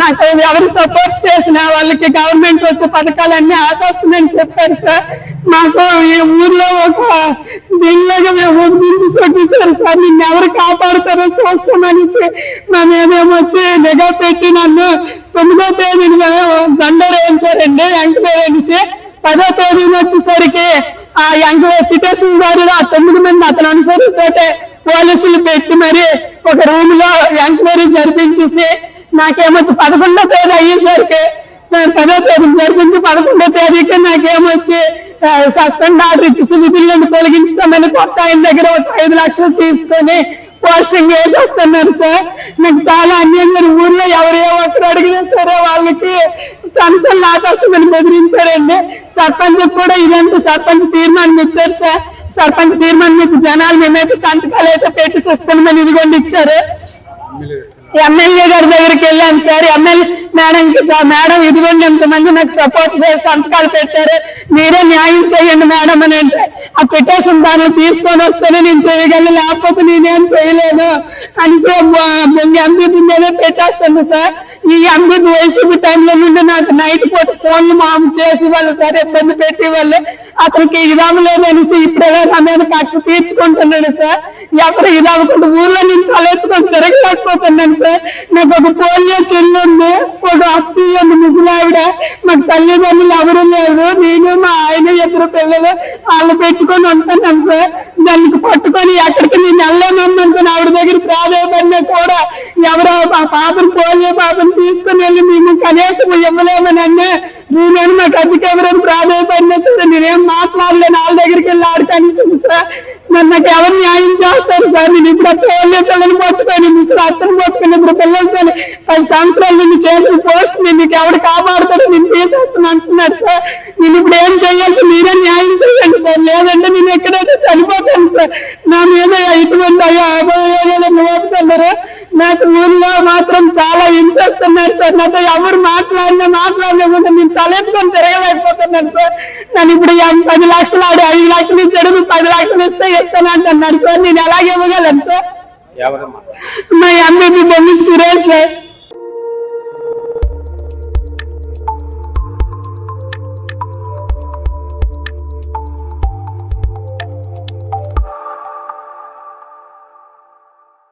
నాకు ఎవరు సపోర్ట్ చేసినా వాళ్ళకి గవర్నమెంట్ వచ్చే పథకాలన్నీ ఆకాస్తుందని చెప్పారు సార్. మాకు ఈ ఊర్లో ఒక దీనిలాగా మేము ఉద్దించి సార్. నిన్ను ఎవరు కాపాడుతారో చూస్తామని నా మీదేమో వచ్చి నిఘా పెట్టి నన్ను తొమ్మిదో తేదీన దండ వేయించారండి వెంకటేసి పదో తేదీని వచ్చేసరికి ఆ ఎంక్వైరీ పిటిషన్ దారిలో ఆ తొమ్మిది మంది అతను అనుసరితో పోలీసులు పెట్టి మరి ఒక రూమ్లో ఎంక్వైరీ జరిపించేసి నాకేమొచ్చి పదకొండో తేదీ అయ్యేసరికి నేను పదో తేదీ జరిపించి పదకొండో తేదీకి నాకేమొచ్చి సస్పెండ్ ఆర్డర్ ఇచ్చేసి విధులను తొలగించామని కొత్త ఆయన దగ్గర ఒక ఐదు లక్షలు తీసుకొని పోస్టింగ్ వేసేస్తున్నారు సార్. నాకు చాలా అన్యంగా ఊర్లో ఎవరు ఏ ఒక్కరు అడిగినా సరే వాళ్ళకి కన్సల్ నాటేస్తామని బెదిరించారండి. సర్పంచ్ కూడా ఇదంతా సర్పంచ్ తీర్మానం ఇచ్చారు సార్. సర్పంచ్ తీర్మానం ఇచ్చి జనాలు మేమైతే సంతకాలు అయితే పెట్టి ఇస్తామని ఇదిగోండి ఇచ్చారు. ఎమ్మెల్యే గారి దగ్గరికి వెళ్ళాను సార్. ఎమ్మెల్యే మేడంకి సార్ మేడం ఇదిగోండి ఎంతమంది నాకు సపోర్ట్ చేసి సంతకాలు పెట్టారు. మీరే న్యాయం చేయండి మేడం అని అంటే ఆ పిటిషన్ దాన్ని తీసుకొని వస్తేనే నేను చేయగలను లేకపోతే నేనేం చేయలేను అని సార్ ఎంపీ మీదే పెట్టేస్తుంది సార్. ఈ అమృత వైసీపీ టైంలో నుండి నాకు నైట్ పూట ఫోన్లు మాము చేసి వాళ్ళు సార్ ఇబ్బంది పెట్టి వాళ్ళు అతనికి ఇదాము లేదనేసి ఇప్పుడే నా మీద కక్ష తీర్చుకుంటున్నాడు సార్? ఎవరు ఇది ఒకటి ఊర్లో నేను తలెత్తుకొని తిరగలేకపోతున్నాను సార్. నాకు ఒక పోలియో చెల్లి ఉంది ఒక అత్తయ్య ముసలావిడ. మాకు తల్లిదండ్రులు ఎవరు లేరు. నేను మా ఆయన ఇద్దరు పిల్లలు వాళ్ళు పెట్టుకొని ఉంటున్నాను సార్. దానికి పట్టుకొని ఎక్కడికి నేను వెళ్ళలేను ఆవిడ దగ్గర ప్రాధాన్యపడినా కూడా ఎవరో ఆ పాపను పోలియో పాపను తీసుకుని వెళ్ళి మేము కనీసం ఇవ్వలేమని అన్నా. నేనేం మాకు అధిక ఎవరైనా ప్రాధాన్యపడినా సరే నేనేం మాట్లాడలేను. వాళ్ళ దగ్గరికి వెళ్ళి ఆడకానికి సార్. మరి నాకు ఎవరు న్యాయం చేస్తారు సార్? నేను ఇప్పుడు పోలియో పిల్లలు పట్టుకొని ముసలి అత్తను పట్టుకొని ఇద్దరు పిల్లలతో పది సంవత్సరాలు నిన్ను చేసిన పోస్ట్ నేను నీకు ఎవరు కాపాడుతాడు నేను తీసేస్తాను అంటున్నారు సార్. నేను ఇప్పుడు ఏం చేయాలి మీరే న్యాయం చేయండి సార్. లేదంటే నేను ఎక్కడైతే చనిపోతాను సార్. నా మీద ఇటువంటి అయ్యో అభయోగాలు మోపుతున్నారు నాకు ఊళ్ళో మాత్రం చాలా హింసిస్తున్నారు సార్. నాతో ఎవరు మాట్లాడినా మాట్లాడలేకపోతే నేను తలెత్తుకొని తిరగలేకపోతున్నాను సార్. నన్ను ఇప్పుడు పది లక్షలు ఆడు ఐదు లక్షలు ఇచ్చాడు నువ్వు పది లక్షలు ఇస్తే ఇస్తాను అంటున్నాడు సార్. నేను ఎలాగ ఇవ్వగలను సార్? మా ఎంబీపీ బొమ్మి సురేష్ సార్.